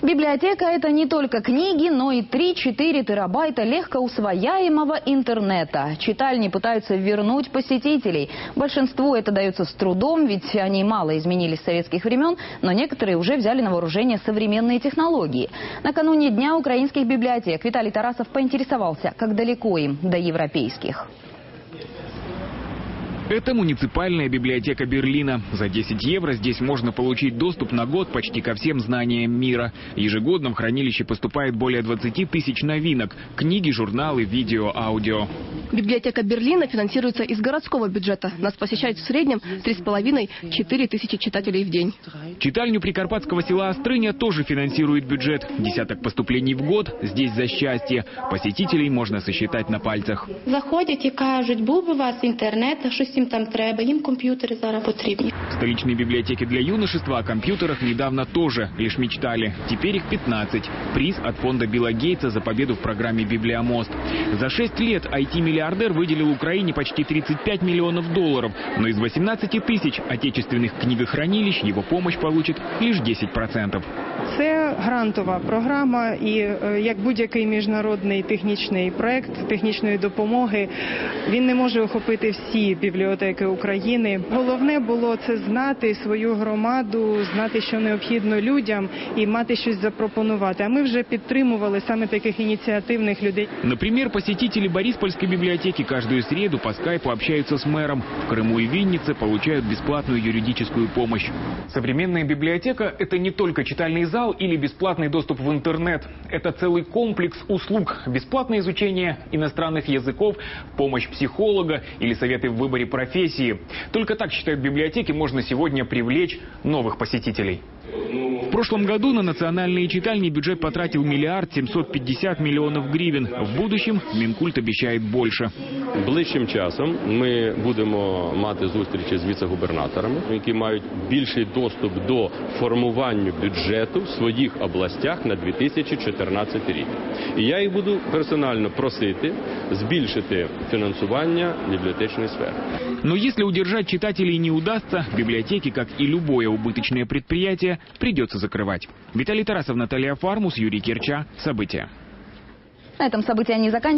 Библиотека – это не только книги, но и 3-4 терабайта легкоусвояемого интернета. Читальни пытаются вернуть посетителей. Большинству это дается с трудом, ведь они мало изменились с советских времен, но некоторые уже взяли на вооружение современные технологии. Накануне Дня украинских библиотек Виталий Тарасов поинтересовался, как далеко им до европейских. Это муниципальная библиотека Берлина. За 10 евро здесь можно получить доступ на год почти ко всем знаниям мира. Ежегодно в хранилище поступает более 20 тысяч новинок. Книги, журналы, видео, аудио. Библиотека Берлина финансируется из городского бюджета. Нас посещает в среднем 3,5-4 тысячи читателей в день. Читальню прикарпатского села Острыня тоже финансирует бюджет. Десяток поступлений в год. Здесь за счастье. Посетителей можно сосчитать на пальцах. Заходять і кажуть, був би у вас інтернет, щось їм там треба, їм комп'ютери зараз потрібні. В столичной библиотеке для юношества о компьютерах недавно тоже лишь мечтали. Теперь их 15. Приз от фонда Билла Гейтса за победу в программе «Библиомост». За 6 лет IT-миллиардер выделил Украине почти 35 миллионов долларов. Но из 18 тысяч отечественных книгохранилищ его помощь получит лишь 10%. Це грантова програма, і е, як будь-який міжнародний технічний проект технічної допомоги, він не може охопити всі бібліотеки України. Головне було це знати свою громаду, знати, що необхідно людям, і мати щось запропонувати. А ми вже підтримували саме таких ініціативних людей. Например, посетители Бориспольской библиотеки каждую среду по скайпу общаются с мэром. В Крыму и Виннице получают бесплатную юридическую помощь. Современная библиотека – это не только читальный зал или бесплатный доступ в интернет. Это целый комплекс услуг. Бесплатное изучение иностранных языков, помощь психолога или советы в выборе профессии. Только так, считают библиотеки, можно сегодня привлечь новых посетителей В прошлом году на национальные читальни бюджет потратил миллиард 750 миллионов гривен. В будущем Минкульт обещает больше. Ближчим часом ми будемо мати зустрічі з віце-губернаторами, які мають більший доступ до формування бюджету в своїх областях на 2014 рік. І я їх буду персонально просити збільшити фінансування бібліотечної сфери. Но если удержать читателей не удастся, библиотеки, как и любое убыточное предприятие, придется закрывать. Виталий Тарасов, Наталья Фармус, Юрий Кирча. События. На этом события не заканчиваются.